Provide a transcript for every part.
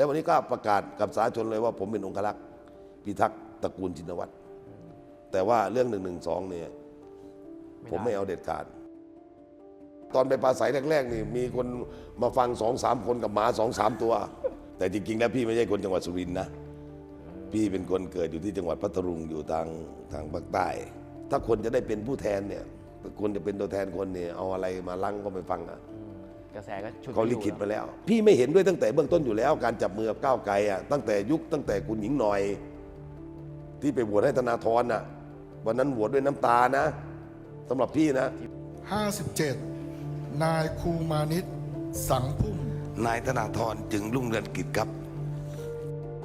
แล้ววันนี้ก็ประกาศกับสาชนเลยว่าผมเป็นองครักษ์พิทักษ์ตระกูลชินวัตรแต่ว่าเรื่องหนึ่งหนึ่งสองเนี่ย ผมไม่เอาเด็ดขาด ตอนไปปราศัยแรกๆนี่มีคนมาฟังสองสามคนกับหมาสองสามตัว แต่จริงๆแล้วพี่ไม่ใช่คนจังหวัดสุรินทร์นะพี่เป็นคนเกิดอยู่ที่จังหวัดพัทลุงอยู่ทางทางภาคใต้ ถ้าคนจะได้เป็นผู้แทนเนี่ยคนจะเป็นตัวแทนคนเนี่ยเอาอะไรมาลังก็ไปฟังอะ กระแสก็ชุดเขาลิขิตมาแล้ว พี่ไม่เห็นด้วยตั้งแต่เบื้องต้นอยู่แล้ว การจับมือกับก้าวไกลอะตั้งแต่ยุคตั้งแต่คุณหญิงหน่อย ที่ไปโหวตให้ธนาธรน่ะวันนั้นโหวตด้วยน้ำตานะสำหรับพี่นะ 57 นายครูมานิตสังพุ่ม นายธนาธรจึงรุ่งเรืองกิจครับ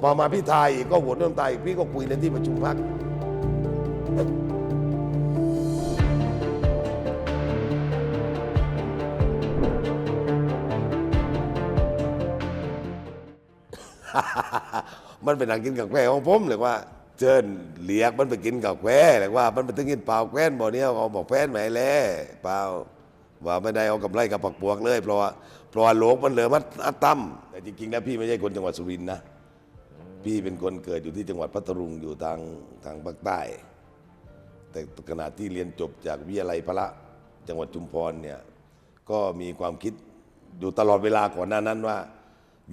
พอมาพี่ทายอีกก็โหวตด้วยน้ำตาอีกพี่ก็คุยในที่ประชุมพัก มันเป็นหนังกินกับแควของผมเลยว่าเจิญเลียกมันไปกินกับแควเลยว่า มันไปถึงกินเปล่าแควนบ่เนี้ยเอาบอกแฟนไหมแล้เปล่าว่าไม่ได้เอากำไรกับผักปวกเลยเพราะว่าเพราะว่าโลกมันเหลือมัดอัตตั้มแต่จริงๆแล้วพี่ไม่ใช่คนจังหวัดสุรินทร์นะพี่เป็นคนเกิดอยู่ที่จังหวัดพัทลุงอยู่ทางทางภาคใต้ แต่ขณะที่เรียนจบจากวิทยาลัยพระจังหวัดชุมพรเนี่ยก็มีความคิดอยู่ตลอดเวลาก่อนหน้านั้นว่า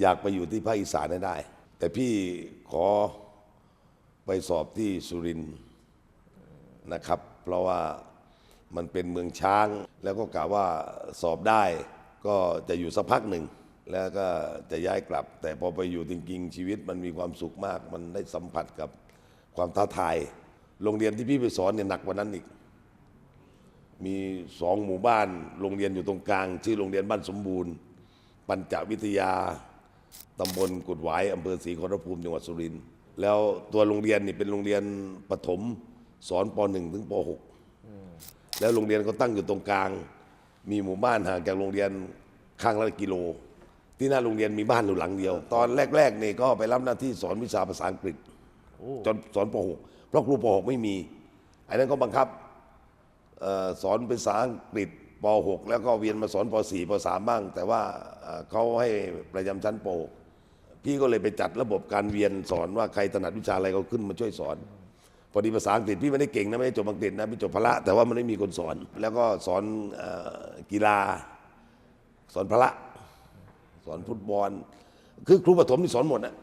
อยากไปอยู่ที่ภาคอีสานได้ แต่พี่ขอไปสอบที่สุรินทร์นะครับ เพราะว่ามันเป็นเมืองช้าง แล้วก็กะว่าสอบได้ ก็จะอยู่สักพักหนึ่ง แล้วก็จะย้ายกลับ แต่พอไปอยู่จริงๆชีวิตมันมีความสุขมาก มันได้สัมผัสกับความท้าทาย โรงเรียนที่พี่ไปสอนเนี่ยหนักกว่านั้นอีก มีสองหมู่บ้าน โรงเรียนอยู่ตรงกลาง ชื่อโรงเรียนบ้านสมบูรณ์ ปัญจวิทยา ตำบลกุดหวายอำเภอศรีขอรภูมิจังหวัดสุรินทร์แล้วตัวโรงเรียนนี่เป็นโรงเรียนประถมสอนป .1 ถึงป .6 แล้วโรงเรียนก็ตั้งอยู่ตรงกลาง มีหมู่บ้านห่างจากโรงเรียนข้างละกิโล ที่หน้าโรงเรียนมีบ้านอยู่หลังเดียว ตอนแรกๆนี่ก็ไปรับหน้าที่สอนวิชาภาษาอังกฤษจนสอนป .6 เพราะครูป .6 ไม่มี อันนั้นก็บังคับออสอนภาษาอังกฤษ ป .6 แล้วก็เวียนมาสอนป .4 ป .3 บ้าง แต่ว่าเขาให้ประจำชั้นป .6 พี่ก็เลยไปจัดระบบการเวียนสอนว่าใครถนัดวิชาอะไรก็ขึ้นมาช่วยสอน พอดีภาษาอังกฤษพี่ไม่ได้เก่งนะไม่ได้จบอังกฤษนะพี่จบพละ แต่ว่ามันไม่มีคนสอน แล้วก็สอนอกีฬา สอนพละ สอนฟุตบอล คือครูปฐมนี่สอนหมดนะ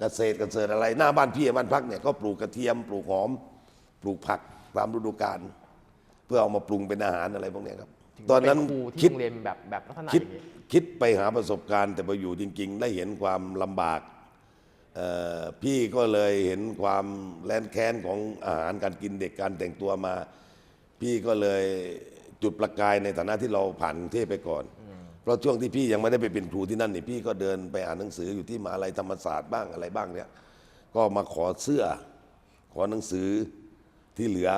เกษตรเกษตรอะไรหน้าบ้านพี่บ้านพักเนี่ยก็ปลูกกระเทียมปลูกหอม ปลูกผักตามฤดูกาลเพื่อเอามาปรุงเป็นอาหารอะไรพวกนี้ครับ ถึงตอนนั้นเป็ครูที่คิดโรงเรียนแบบแบบลักษณะคิดอย่างนี้ คิดไปหาประสบการณ์ แต่ไปอยู่จริง ๆ ได้เห็นความลำบากเอ่อพี่ก็เลยเห็นความแลนแค้นของอาหารการกินเด็กการแต่งตัวมา พี่ก็เลยจุดประกายในฐานะที่เราผ่านกรุงเทพไปก่อน เพราะช่วงที่พี่ยังไม่ได้ไปเป็นครูที่นั่นนี่พี่ก็เดินไปอ่านหนังสืออยู่ที่มหาลัยธรรมศาสตร์บ้างอะไรบ้างเนี่ยก็มาขอเสื้อ ขอหนังสือที่เหลือ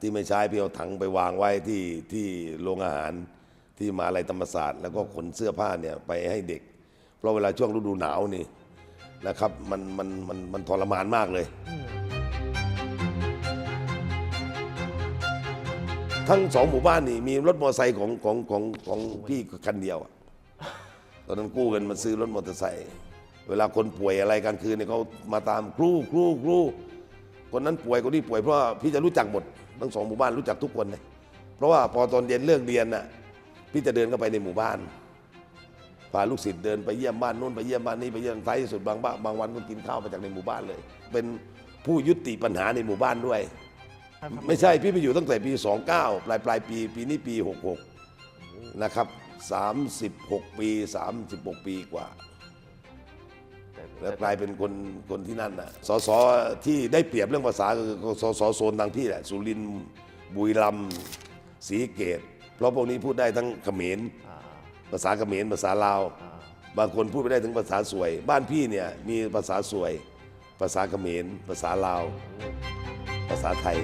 ที่ไม่ใช้พี่เอาถังไปวางไว้ที่ที่โรงอาหารที่มหาลัยธรรมศาสตร์ แล้วก็ขนเสื้อผ้าเนี่ยไปให้เด็ก เพราะเวลาช่วงฤดูหนาวนี่นะครับมันมันมันมันทรมานมากเลย ทั้งสองหมู่บ้านนี่มีรถมอเตอร์ไซค์ของของของของพี่คันเดียวอะตอนนั้นกู้เงินมาซื้อรถมอเตอร์ไซค์เวลาคนป่วยอะไรกลางคืนเนี่ยเขามาตามครูครูครูคนนั้นป่วยคนนี้ป่วยเพราะว่าพี่จะรู้จักหมด ทั้งสองหมู่บ้านรู้จักทุกคนเลยเพราะว่าพอตอนเย็นเลิกเรียนน่ะพี่จะเดินเข้าไปในหมู่บ้านพาลูกศิษย์เดินไปเยี่ยมบ้านนู้นไปเยี่ยมบ้านนี้ไปเยี่ยมท้ายที่สุดบางบ้านบางวันก็กินข้าวมาจากในหมู่บ้านเลย เป็นผู้ยุติปัญหาในหมู่บ้านด้วย ไม่ใช่พี่ไปอยู่ตั้งแต่ปี 29 ปลายปลายปี ปีนี้ปี 66 นะครับ 36 ปี 36 ปีกว่า แต่แล้วกลายเป็นคนคนที่นั่นนะสสที่ได้เปรียบเรื่องภาษาคือสสโซนทางพี่แหละสุรินทร์บุรีรัมย์ศรีเกต เพราะพวกนี้พูดได้ทั้งเขมรอ่าภาษาเขมรภาษาลาวอ่าบางคนพูดไม่ได้ถึงภาษาสวย บ้านพี่เนี่ยมีภาษาสวย ภาษาเขมรภาษาลาว ภาษาไทย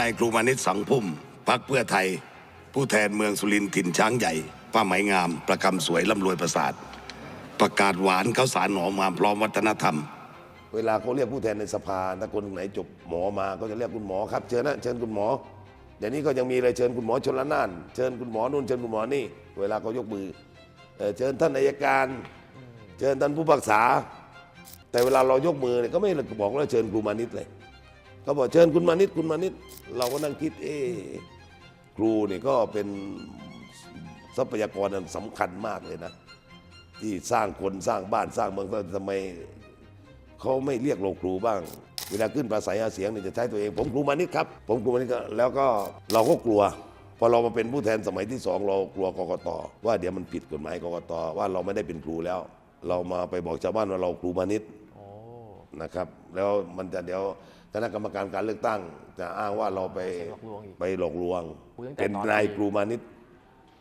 นายครูมานิตสังพุ่มพักเพื่อไทย ผู้แทนเมืองสุรินทร์ถิ่นช้างใหญ่ ป้าไหมงาม ประคำสวยร่ำรวยประสาท ประกาศหวานข้าวสารหนอมงามพร้อมวัฒนธรรม เวลาเขาเรียกผู้แทนในสภาถ้าคนไหนจบหมอมาก็จะเรียกคุณหมอครับเชิญนะเชิญคุณหมอเดี๋ยวนี้ก็ยังมีเลยเชิญคุณหมอชนละนานเชิญคุณหมอนู่นเชิญคุณหมอนี่ เวลาเขายกมือเชิญท่านอัยการ เชิญท่านผู้ปรึกษา แต่เวลาเรายกมือเนี่ยก็ไม่บอกว่าเชิญครูมานิตเลย เขาบอกเชิญคุณมานิตคุณมานิตเราก็นั่งคิดเอครูเนี่ยก็เป็นทรัพยากรอันสำคัญมากเลยนะ ที่สร้างคนสร้างบ้านสร้างเมืองทำไมเขาไม่เรียกเราครูบ้าง เวลาขึ้นปราศัยหาเสียงเนี่ยจะใช้ตัวเอง ผมครูมานิดครับ ผมครูมานิดแล้วก็เราก็กลัวพอเรามาเป็นผู้แทนสมัยที่สองเรากลัวกกตว่าเดี๋ยวมันผิดกฎหมายกกตว่าเราไม่ได้เป็นครูแล้ว เรามาไปบอกชาวบ้านว่าเราครูมานิดนะครับ แล้วมันจะเดี๋ยว คณะกรรมการการเลือกตั้ง จะอ้างว่าเราไปหลอกลวงอีก ไปหลอกลวงครูตั้งแต่เป็นตอน นายปีครูมานิด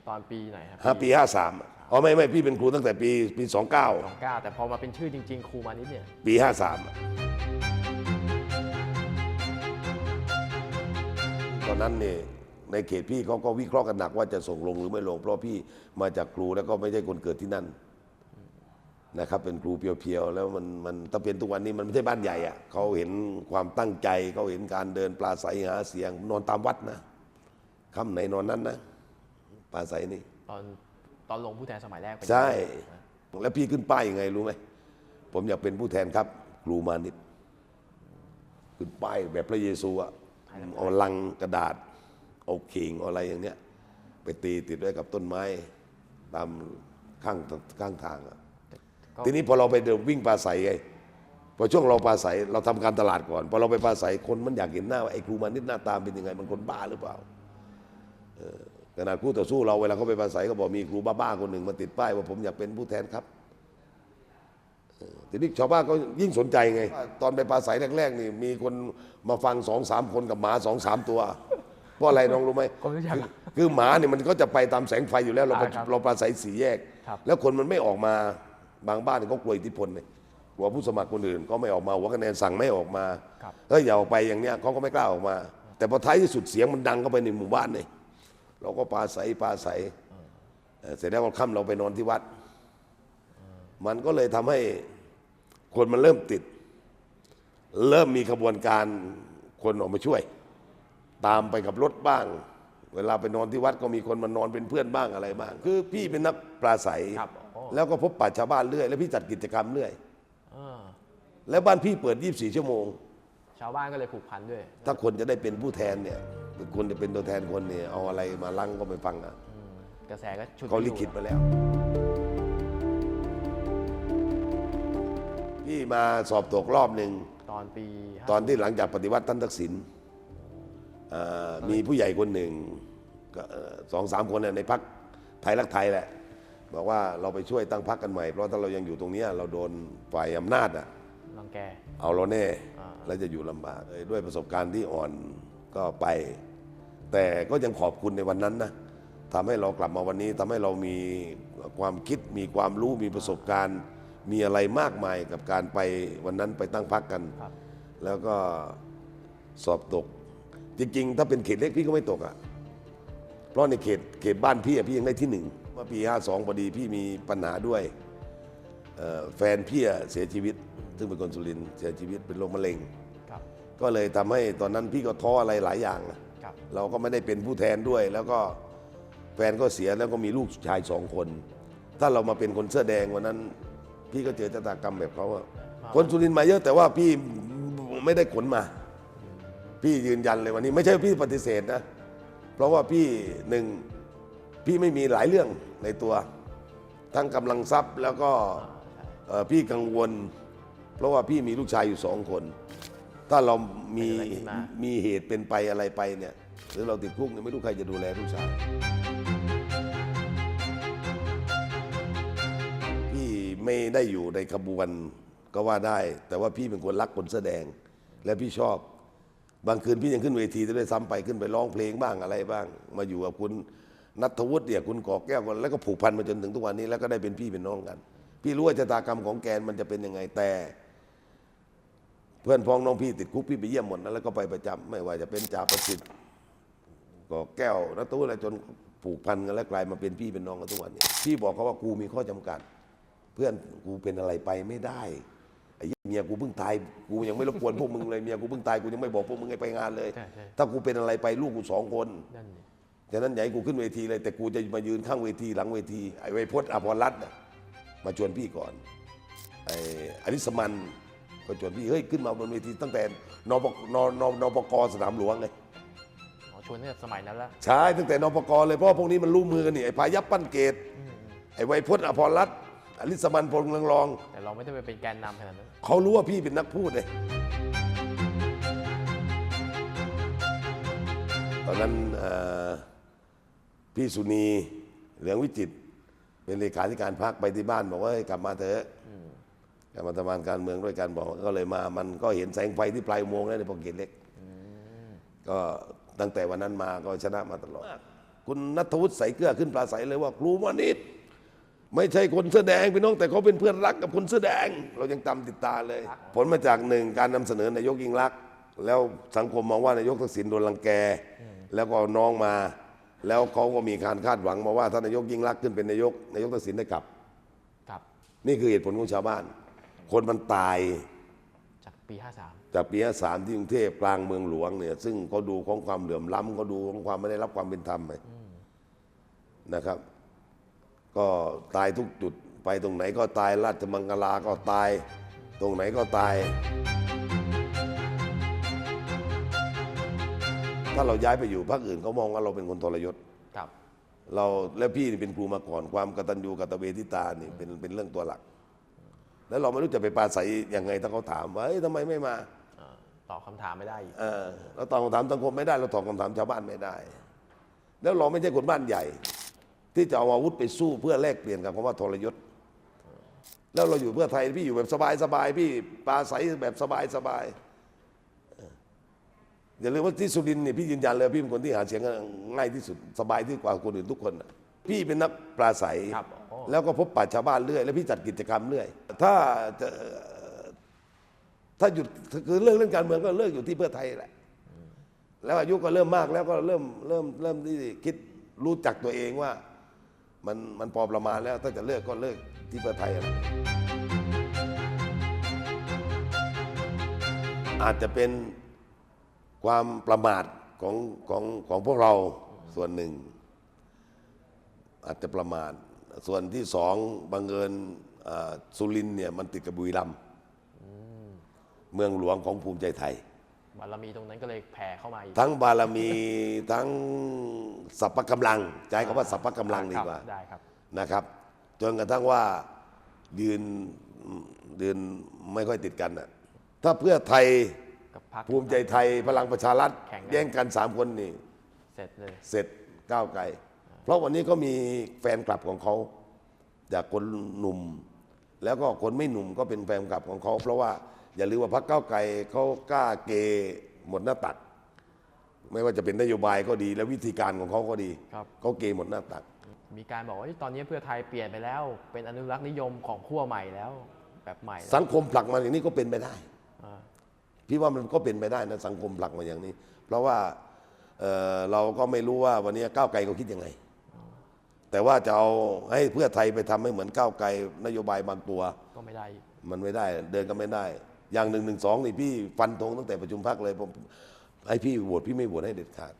ตอนปีไหนครับห้าปีห้าสามอ๋อไม่ไม่พี่เป็นครูตั้งแต่ปีปีสองเก้าสองเก้าแต่พอมาเป็นชื่อจริง ๆ ครูมานิดเนี่ย ปีห้าสามตอนนั้นเนี่ยในเขตพี่เขาก็วิเคราะห์กันหนักว่าจะส่งลงหรือไม่ลง เพราะพี่มาจากครูแล้วก็ไม่ใช่คนเกิดที่นั่น นะครับเป็นครูเพียวๆแล้วมันมันถ้าเป็นทุกวันนี้มันไม่ใช่บ้านใหญ่อะเขาเห็นความตั้งใจเขาเห็นการเดินปลาใสหาเสียงนอนตามวัดนะค่ำไหนนอนนั้นนะปลาใสนี่ตอนตอนลงผู้แทนสมัยแรกเป็นใช่ แล้วพี่ขึ้นป้ายยังไงรู้ไหมผมอยากเป็นผู้แทนครับครูมานิดขึ้นป้ายแบบพระเยซูอะเอาลังกระดาษเอาเข่งเอาอะไรอย่างเนี้ยไปตีติดไว้กับต้นไม้ตามข้างข้างทางอะก็ ทีนี้พอเราไปเดินวิ่งปลาใสไงพอช่วงเราปลาใสเราทำการตลาดก่อนพอเราไปปลาใสคนมันอยากเห็นหน้าว่าไอ้ครูมานิดหน้าตาเป็นยังไงมันคนบ้าหรือเปล่าขนาดคู่ต่อสู้เราเวลาเขาไปปราศัยก็บอกมีครูบ้าๆคนหนึ่งมาติดป้ายว่าผมอยากเป็นผู้แทนครับเออทีนี้ชาวบ้านก็ยิ่งสนใจไง ตอนไปปราศัยแรกๆนี่มีคนมาฟังสองสามคนกับหมาสองสามตัว เพราะอะไรน้องรู้ไหมผมรู้จักคือคือหมาเนี่ยมันก็จะไปตามแสงไฟอยู่แล้ว เราอ่าครับเราปราศัยสี่แยกครับแล้วคนมันไม่ออกมา บางบ้านเขากลัวอิทธิพลเนี่ยกลัวผู้สมัครคนอื่นก็ไม่ออกมาหัวคะแนนสั่งไม่ออกมาครับ เฮ้ยอย่าออกไปอย่างเนี้ยเขาก็ไม่กล้าออกมา แต่พอท้ายที่สุดเสียงมันดังเข้าไปในหมู่บ้านเนี่ยเราก็ปลาใสปลาใสเอ่อเสร็จแล้ววันค่ำเราไปนอนที่วัด มันก็เลยทำให้คนมันเริ่มติด เริ่มมีขบวนการคนออกมาช่วย ตามไปกับรถบ้าง เวลาไปนอนที่วัดก็มีคนมานอนเป็นเพื่อนบ้างอะไรบ้าง คือพี่เป็นนักปราศัย ครับโอ้ แล้วก็พบปะชาวบ้านเรื่อย แล้วพี่จัดกิจกรรมเรื่อยเออแล้วบ้านพี่เปิด 24 ชั่วโมง ชาวบ้านก็เลยผูกพันด้วย ถ้าคนจะได้เป็นผู้แทนเนี่ยคนจะเป็นตัวแทนคนเนี่ยเอาอะไรมาลังก็ไปฟังอะอืมกระแสก็ชุดเขาลิขิตมาแล้ว พี่มาสอบตกรอบหนึ่ง ตอนปีตอนที่หลังจากปฏิวัติท่านทักษิณอ่ามีผู้ใหญ่คนหนึ่งก็เอ่อสองสามคนเนี่ยในพักไทยรักไทยแหละ บอกว่าเราไปช่วยตั้งพักกันใหม่ เพราะถ้าเรายังอยู่ตรงเนี้ยเราโดนฝ่ายอำนาจอะรังแกเอาเราแน่อ่าแล้วจะอยู่ลำบากเอ้ยด้วยประสบการณ์ที่อ่อนก็ไป แต่ก็ยังขอบคุณในวันนั้นนะทำให้เรากลับมาวันนี้ทำให้เรามีความคิดมีความรู้มีประสบการณ์ มีอะไรมากมายกับการไปวันนั้นไปตั้งพักกันครับแล้วก็สอบตก จริง ๆ ถ้าเป็นเขตเล็กพี่ก็ไม่ตกอะเพราะในเขตเขตบ้านพี่อะพี่ยังได้ที่หนึ่ง เมื่อปี 52พอดีพี่มีปัญหาด้วยเอ่อแฟนพี่อะเสียชีวิต ซึ่งเป็นคนสุรินทร์เสียชีวิตเป็นโรคมะเร็งครับก็เลยทำให้ตอนนั้นพี่ก็ท้ออะไรหลายอย่างอะครับเราก็ไม่ได้เป็นผู้แทนด้วย แล้วก็แฟนก็เสียแล้วก็มีลูกชายสองคน ถ้าเรามาเป็นคนเสื้อแดงวันนั้น พี่ก็เจอชะตากรรมแบบเขาอะคนสุรินทร์มาเยอะแต่ว่าพี่ไม่ได้ขนมา พี่ยืนยันเลยวันนี้ ไม่ใช่พี่ปฏิเสธนะ เพราะว่าพี่หนึ่ง พี่ไม่มีหลายเรื่องในตัว ทั้งกำลังทรัพย์แล้วก็เอ่อพี่กังวล เพราะว่าพี่มีลูกชายอยู่สองคน ถ้าเรามีเป็นอะไรขึ้นมามีเหตุเป็นไปอะไรไปเนี่ยหรือเราติดคุกเนี่ยไม่รู้ใครจะดูแลลูกชายพี่ไม่ได้อยู่ในขบวนก็ว่าได้ แต่ว่าพี่เป็นคนรักคนแสอแดง และพี่ชอบ บางคืนพี่ยังขึ้นเวทีได้ซ้ำไปขึ้นไปร้องเพลงบ้างอะไรบ้าง มาอยู่กับคุณ นัทวุฒิเนี่ยคุณก่อแก้วกันแล้วก็ผูกพันมาจนถึงทุกวันนี้แล้วก็ได้เป็นพี่เป็นน้องกัน พี่รู้ว่าชะตากรรมของแกนมันจะเป็นยังไงแต่ เพื่อนพ้องน้องพี่ติดคุกพี่ไปเยี่ยมหมดนะแล้วก็ไปประจำไม่ว่าจะเป็นจ่าประสิทธิ์ก็แก้วนัตู้อะไรจนผูกพันกันแล้วกลายมาเป็นพี่เป็นน้องกันทุกวันนี้พี่บอกเขาว่ากูมีข้อจำกัด เพื่อนกูเป็นอะไรไปไม่ได้ไอ้เมียกูเพิ่งตายกูยังไม่รบกวนพวกมึงเลยเมียกูเพิ่งตายกูยังไม่บอกพวกมึงให้ไปงานเลยใช่ใช่ถ้ากูเป็นอะไรไปลูกกูสองคนนั่นดิ ฉะนั้นอย่าให้กูขึ้นเวทีเลยแต่กูจะมายืนข้างเวทีหลังเวทีไอ้ไวยพจน์อภรรัตน์น่ะมาชวนพี่ก่อนไอ้อนิสมันก็ชวนพี่เฮ้ยขึ้นมาบนเวทีตั้งแต่นปนนนปกสนามหลวงเลยอ๋อชวนตั้งแต่สมัยนั้นแล้วใช่ตั้งแต่นปกเลยเพราะว่าพวกนี้มันรู้มือกันนี่ไอ้พายับปั้นเกตไอ้ไวยพจน์อภรรัตน์อนิสมันพลเรืองรอง แต่เราไม่ได้ไปเป็นแกนนำขนาดนั้นเขารู้ว่าพี่เป็นนักพูดเลยตอนนั้นเอ่อ พี่สุนีเหลืองวิจิตรเป็นเลขาธิการพรรคไปที่บ้านบอกว่าให้กลับมาเถอะกลับมาทำงานการเมืองด้วยกันบอกก็เลยมา มันก็เห็นแสงไฟที่ปลายอุโมงค์แล้วในปากเกร็ดเล็กก็ตั้งแต่วันนั้นมาก็ชนะมาตลอด คุณนัทวุฒิใส่เกลือขึ้นปลาใสเลยว่าครูมานิดไม่ใช่คนเสื้อแดงพี่น้องแต่เขาเป็นเพื่อนรักกับคนเสื้อแดง เรายังจำติดตาเลย ผลมาจากหนึ่งการนำเสนอนายกยิ่งรัก แล้วสังคมมองว่านายกทักษิณโดนรังแก แล้วก็น้องมา แล้วเขาก็มีการคาดหวังมาว่าถ้านายกยิ่งรักษณ์ขึ้นเป็นนายกนายกทักษิณได้กลับ ครับ นี่คือเหตุผลของชาวบ้าน คนมันตายจากปี 53 จากปีสามที่กรุงเทพกลางเมืองหลวงเนี่ย ซึ่งเขาดูของความเหลื่อมล้ำเขาดูของความไม่ได้รับความเป็นธรรมไปนะครับ ก็ตายทุกจุดไปตรงไหนก็ตายราชมังคลาก็ตาย ตรงไหนก็ตาย ถ้าเราย้ายไปอยู่ภาคอื่นเขามองว่าเราเป็นคนทรยศ ครับ เราแล้วพี่นี่เป็นครูมาก่อนความกตัญญูกตเวทิตานี่เป็นเป็นเรื่องตัวหลัก แล้วเราไม่รู้จะไปปราศัยยังไงถ้าเขาถามว่าเอ้ยทำไมไม่มาเอ่อตอบคำถามไม่ได้อีก เออเราตอบคำถามสังคมไม่ได้ เราตอบคำถามชาวบ้านไม่ได้ แล้วเราไม่ใช่คนบ้านใหญ่ ที่จะเอาอาวุธไปสู้เพื่อแลกเปลี่ยนกับคำว่าทรยศ แล้วเราอยู่เพื่อไทยพี่อยู่แบบสบายสบายๆพี่ปราศัยแบบสบายสบายเออ อย่าลืมว่าที่สุรินทร์เนี่ยพี่ยืนยันเลยพี่เป็นคนที่หาเสียงง่ายที่สุดสบายที่กว่าคนอื่นทุกคนน่ะพี่เป็นนักปราศัยครับโอ้แล้วก็พบปะชาวบ้านเรื่อย แล้วพี่จัดกิจกรรมเรื่อย ถ้าจะถ้าหยุดคือเรื่องเรื่องการเมืองก็เลิกอยู่ที่เพื่อไทยแหละ แล้วอายุก็เริ่มมากแล้วก็เริ่มเริ่มเริ่มที่คิดรู้จักตัวเองว่า มันมันพอประมาณแล้วถ้าจะเลิกก็เลิกที่เพื่อไทยอะอาจจะเป็น ความประมาทของของของพวกเราส่วนหนึ่ง อาจจะประมาทส่วนที่สองบังเอิญอ่าสุรินทร์เนี่ยมันติดกับบุรีรัมย์เมืองหลวงของภูมิใจไทย บารมีตรงนั้นก็เลยแผ่เข้ามาอีกทั้งบารมีทั้งสัพพะกำลังใช้คำว่าสัพพะกำลังดีกว่าครับได้ครับนะครับ จนกระทั่งว่ายืนยืนไม่ค่อยติดกันน่ะถ้าเพื่อไทยกับ พรรคภูมิใจไทยพลังประชารัฐแข่งกัน แย่งกันสามคนนี่ เสร็จเลย เสร็จก้าวไกล เพราะวันนี้ก็มีแฟนคลับของเขาจากคนหนุ่ม แล้วก็คนไม่หนุ่มก็เป็นแฟนคลับของเขา เพราะว่าอย่าลืมว่าพรรคก้าวไกลเขากล้าเกหมดหน้าตัก ไม่ว่าจะเป็นนโยบายก็ดี และวิธีการของเขาก็ดีครับ เขาเกหมดหน้าตัก มีการบอกว่าเฮ้ยตอนนี้เพื่อไทยเปลี่ยนไปแล้ว เป็นอนุรักษ์นิยมของขั้วใหม่แล้ว แบบใหม่แล้วสังคมผลักมาอย่างนี้ก็เป็นไปได้ อ่า พี่ว่ามันก็เป็นไปได้นะสังคมผลักมาอย่างนี้ เพราะว่าเอ่อเราก็ไม่รู้ว่าวันนี้ก้าวไกลเขาคิดยังไง แต่ว่าจะเอาให้เพื่อไทยไปทำให้เหมือนก้าวไกลนโยบายบางตัว ก็ไม่ได้อีกมันไม่ได้เดินก็ไม่ได้ อย่างหนึ่งหนึ่งสองนี่พี่ฟันธงตั้งแต่ประชุมพักเลยผมให้พี่โหวตพี่ไม่โหวตให้เด็ดขาด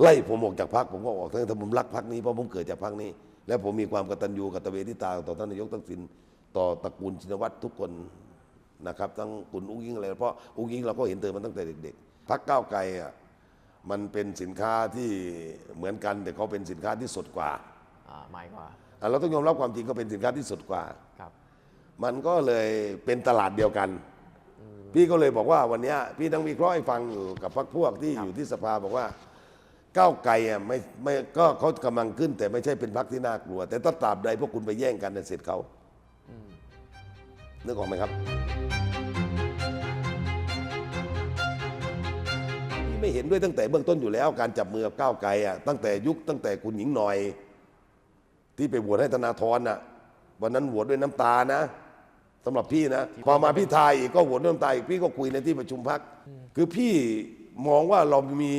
ไล่ผมออกจากพักผมก็ออกทั้งที่ผมรักพักนี้เพราะผมเกิดจากพักนี้ และผมมีความกตัญญูกตเวทิตา ต่อท่านนายกทักษิณต่อตระกูลชินวัตรทุกคน นะครับทั้งคุณอุ้งอิงอะไรเพราะอุ้งอิงเราก็เห็นเธอมาตั้งแต่เด็กๆพักก้าวไกลอะมันเป็นสินค้าที่เหมือนกัน แต่เขาเป็นสินค้าที่สดกว่าอ่าใหม่กว่าอะเราต้องยอมรับความจริงเขาเป็นสินค้าที่สดกว่า ครับ มันก็เลยเป็นตลาดเดียวกัน พี่ก็เลยบอกว่าวันเนี้ยพี่ต้องวิเคราะห์ให้ฟังอยู่กับพรรคพวกที่อยู่ที่สภาบอกว่าก้าวไกลอะไม่ไม่ก็เขากำลังขึ้น แต่ไม่ใช่เป็นพรรคที่น่ากลัว แต่ถ้าตราบใดพวกคุณไปแย่งกันเนี่ยเสร็จเขานึกออกไหมครับ ไม่เห็นด้วยตั้งแต่เบื้องต้นอยู่แล้ว การจับมือกับก้าวไกลอะตั้งแต่ยุคตั้งแต่คุณหญิงหน่อย ที่ไปโหวตให้ธนาธรน่ะวันนั้นโหวตด้วยน้ำตานะสำหรับพี่นะพอมาพี่ทายอีกก็โหวตเรื่องตายอีกพี่ก็คุยในที่ประชุมพักคือพี่มองว่าเรามี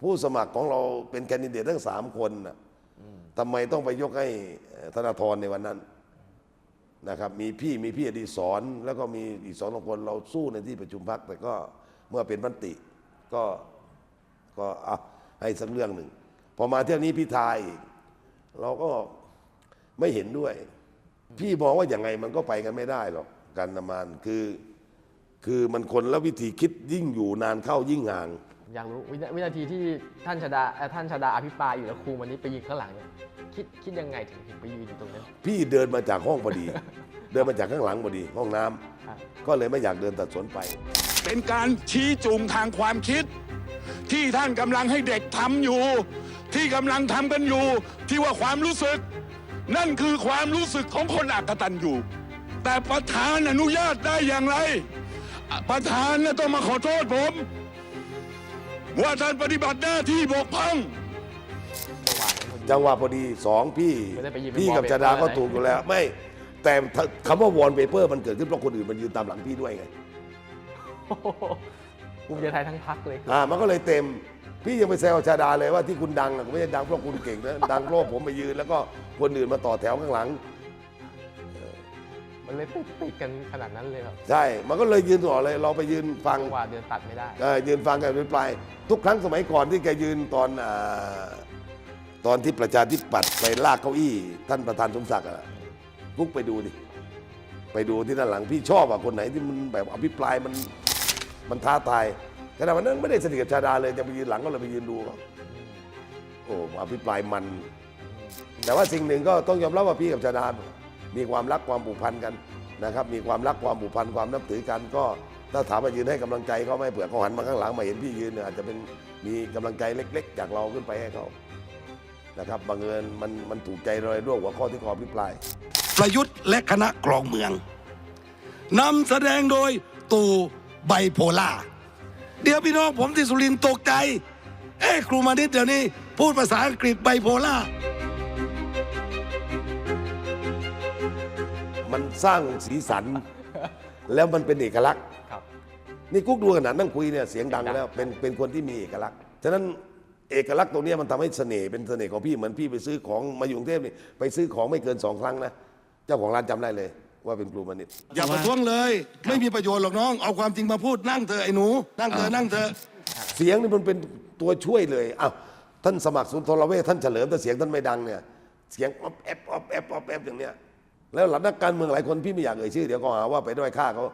ผู้สมัครของเราเป็นแคนดิเดตทั้งสามคนนะทำไมต้องไปยกให้เอ่อธนาธรในวันนั้นนะครับมีพี่มีพี่อดีศรแล้วก็มีอีกสองคนเราสู้ในที่ประชุมพักแต่ก็เมื่อเป็นมติ ก็ก็อะให้สักเรื่องหนึ่งพอมาเที่ยวนี้พี่ทายอีกเราก็ไม่เห็นด้วย พี่มองว่าอย่างไงมันก็ไปกันไม่ได้หรอกการทำงานคือ คือมันคนละวิธีคิดยิ่งอยู่นานเข้ายิ่งห่าง อยากรู้วินาวินาทีที่ท่านชาดาเอ่อท่านชาดาอภิปรายอยู่แล้วครูวันนี้ไปยืนข้างหลังเนี่ยคิดคิดยังไงถึงถึงไปยืนอยู่ตรงนั้น พี่เดินมาจากห้องพอดี เดินมาจากข้างหลังพอดีห้องน้ำครับ ก็เลยไม่อยากเดินตัดสวนไป เป็นการชี้จูงทางความคิด ที่ท่านกำลังให้เด็กทำอยู่ ที่กำลังทำกันอยู่ ที่ว่าความรู้สึก นั่นคือความรู้สึกของคนอักตันอยู่ แต่ประธานอนุญาตได้อย่างไรอะประธานน่ะต้องมาขอโทษผม ว่าท่านปฏิบัติหน้าที่บกพร่อง จังหวะนั้นพอดีจังหวะพอดีสองพี่ไม่ได้ไปยืนเป็นพี่กับ wallpaper จาดาก็อะไร ถูกอยู่แล้ว ไม่ แต่ถ้าคำว่าวอลเปเปอร์มันเกิดขึ้นเพราะคนอื่นมันยืนตามหลังพี่ด้วยไงโอ้โหภูมิใจไทยทั้งพักเลยอ่ามันก็เลยเต็ม พี่ยังไปแซวชาดาเลยว่าที่คุณดังน่ะไม่ใช่ดังเพราะคุณเก่งนะดังเพราะผมไปยืนแล้วก็คนอื่นมาต่อแถวข้างหลัง มันเลยติดติดกันขนาดนั้นเลยครับใช่ มันก็เลยยืนต่อเลย เราไปยืนฟังจังหวะเดินตัดไม่ได้ เออยืนฟังกันเป็นปลายทุกครั้งสมัยก่อนที่แกยืนตอนอาตอนที่ประชาธิปัตย์ไปลากเก้าอี้ ท่านประธานสมศักดิ์อะุ๊กไปดูดิ ไปดูที่ด้านหลังพี่ชอบอะคนไหนที่มันแบบอภิปรายมันมันท้าทายขณะวันนั้นไม่ได้สนิทกับชาดาเลยจะไปยืนหลังก็เลยไปยืนดูเขาโอ้อภิปรายมัน แต่ว่าสิ่งหนึ่งก็ต้องยอมรับว่าพี่กับชาดา มีความรักความผูกพันกันนะครับ มีความรักความผูกพันความนับถือกันก็ถ้าถามว่ายืนให้กำลังใจเขาไหม่เผื่อเขาหันมาข้างหลังมาเห็นพี่ยืนเนี่ยอาจจะเป็นมีกำลังใจเล็ก ๆ จากเราขึ้นไปให้เขานะครับบังเอิญมันมันถูกใจเลยด้วยหัวข้อที่ขอพิปราย ประยุทธ์และคณะกรองเมืองนำแสดงโดยตู่ไบโพล่าเดี๋ยวพี่น้องผมที่สุรินทร์ตกใจ เอ้ครูมานิดเดี๋ยวนี้ พูดภาษาอังกฤษไบโพล่ามันสร้างสีสัน แล้วมันเป็นเอกลักษณ์ครับนี่กุ๊กดูขนาดนั่งคุยเนี่ยเสียงดังแล้วเป็นเป็นคนที่มีเอกลักษณ์ฉะนั้นเอกลักษณ์ตรงเนี้ยมันทำให้เสน่ห์เป็นเสน่ห์ของพี่เหมือนพี่ไปซื้อของมาอยู่กรุงเทพนี่ไปซื้อของไม่เกินสองครั้งนะเจ้าของร้านจำได้เลย ว่าเป็นครูมานิตอย่าประท้วงเลย ไม่มีประโยชน์หรอกน้อง เอาความจริงมาพูดนั่งเถอะไอ้หนู นั่งเถอะนั่งเถอะเสียงนี่มันเป็นตัวช่วยเลยอ้าวท่านสมัครสุนทรเวชท่านเฉลิมแต่เสียงท่านไม่ดังเนี่ยเสียงออบแอบออบแอบออบแอบอย่างเนี้ยแล้วหลักนักการเมืองหลายคนพี่ไม่อยากเอ่ยชื่อเดี๋ยวก็หาว่าไปด้อยค่าเขา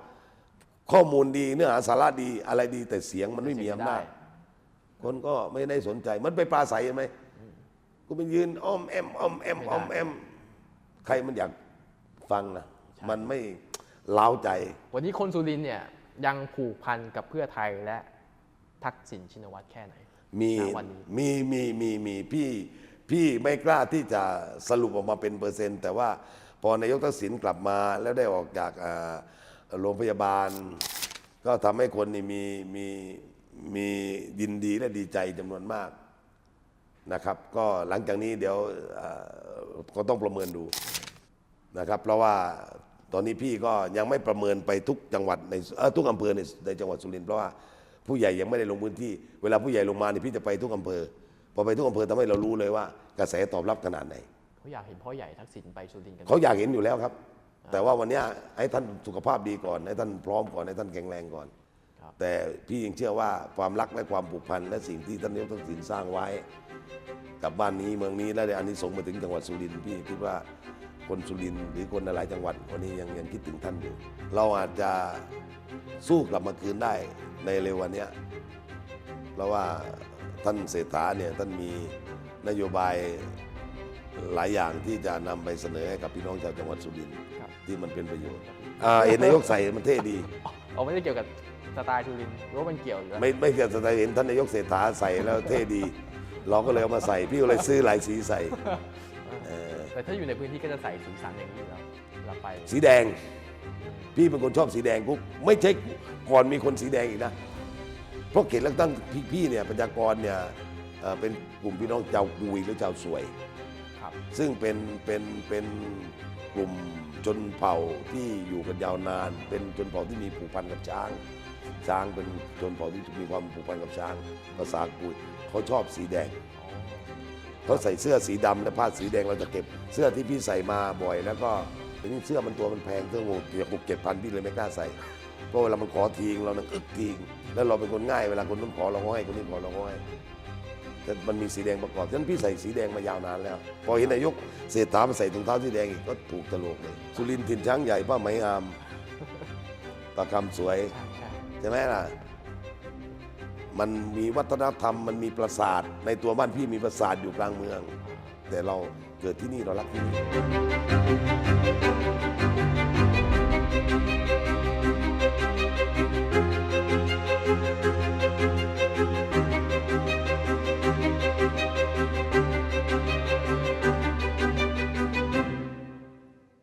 ข้อมูลดีเนื้อหาสาระดีอะไรดี แต่เสียงมันไม่มีอำนาจคนก็ไม่ได้สนใจมันไปปราศัยเห็นไหมกูไปยืนอ้อมแอมอ้อมแอมอ้อมแอมใครมันอยาก ฟังนะมันไม่เล้าใจ วันนี้คนสุรินทร์เนี่ยยังผูกพันกับเพื่อไทยและทักษิณชินวัตรแค่ไหน มีณวันนี้มีมีมีมีพี่พี่ไม่กล้าที่จะสรุปออกมาเป็นเปอร์เซ็นต์ แต่ว่าพอนายกทักษิณกลับมาแล้วได้ออกจากอ่าโรงพยาบาล ก็ทำให้คนนี่มีมีมียินดีและดีใจจำนวนมากนะครับ ก็หลังจากนี้เดี๋ยวอ่าก็ต้องประเมินดู นะครับ เพราะว่าตอนนี้พี่ก็ยังไม่ประเมินไปทุกจังหวัดในเอ่อทุกอำเภอในในจังหวัดสุรินทร์เพราะว่าผู้ใหญ่ยังไม่ได้ลงพื้นที่ เวลาผู้ใหญ่ลงมาเนี่ยพี่จะไปทุกอำเภอพอไปทุกอำเภอทำให้เรารู้เลยว่ากระแสตอบรับขนาดไหนเขาอยากเห็นพ่อใหญ่ทักษิณไปสุรินทร์กันเขาอยากเห็นอยู่แล้วครับ แต่ว่าวันเนี้ยให้ท่านสุขภาพดีก่อนให้ท่านพร้อมก่อนให้ท่านแข็งแรงก่อนครับแต่พี่ยังเชื่อว่าความรักและความผูกพันและสิ่งที่ท่านนายกทักษิณสร้างไว้ กับบ้านนี้เมืองนี้และในอันนี้ส่งส์มาถึงจังหวัดสุรินทร์พี่คิดว่า คนสุรินทร์หรือคนในหลายจังหวัดวันนี้ยังยังคิดถึงท่านอยู่ เราอาจจะสู้กลับมาคืนได้ในเร็ววันเนี้ยเพราะว่าท่านเศรษฐาเนี่ยท่านมีนโยบายหลายอย่างที่จะนำไปเสนอให้กับพี่น้องชาวจังหวัดสุรินทร์ครับที่มันเป็นประโยชน์อ่าเห็นนายกใส่มันเท่ดีเอาไม่ได้เกี่ยวกับสไตล์สุรินทร์หรือว่ามันเกี่ยวอยู่แล้วไม่ไม่เกี่ยวกับสไตล์เห็นท่านนายกเศรษฐาใส่แล้วเท่ดี เราก็เลยเอามาใส่พี่ก็เลยซื้อหลายสีใส่เอ่อ แต่ถ้าอยู่ในพื้นที่ก็จะใส่สีสันอย่างนี้อยู่แล้วเราไปสีแดง พี่เป็นคนชอบสีแดงกุ๊กไม่ใช่ก่อนมีคนสีแดงอีกนะ เพราะเขตเลือกตั้งพี่พี่เนี่ยประชากรเนี่ยเอ่อเป็นกลุ่มพี่น้องชาวกุยหรือชาวสวย ครับ ซึ่งเป็นเป็นเป็นกลุ่มชนเผ่าที่อยู่กันยาวนาน เป็นชนเผ่าที่มีผูกพันกับช้าง ช้างเป็นชนเผ่าที่มีความผูกพันกับช้างภาษากุยเขาชอบสีแดง เขาใส่เสื้อสีดำและผ้าสีแดงเราจะเก็บเสื้อที่พี่ใส่มาบ่อย แล้วก็ทีนี้เสื้อมันตัวมันแพงเสื้อโง่เกียหกเจ็ดพันพี่เลยไม่กล้าใส่เพราะเวลามันขอทิ้งเรานั่งอึกทิ้งแล้วเราเป็นคนง่ายเวลาคนนู้นขอเราก็ให้คนนี้ขอเราก็ให้แต่มันมีสีแดงประกอบฉะนั้นพี่ใส่สีแดงมายาวนานแล้ว พอเห็นนายกเศรษฐามาใส่ถุงเท้าสีแดงอีกก็ถูกตลกเลยสุรินทร์ถิ่นช้างใหญ่ป้าไหมงามตาคำสวยใช่ใช่ใช่ไหมล่ะ มันมีวัฒนธรรมมันมีปราสาท ในตัวบ้านพี่มีปราสาทอยู่กลางเมือง แต่เราเกิดที่นี่เรารักที่นี่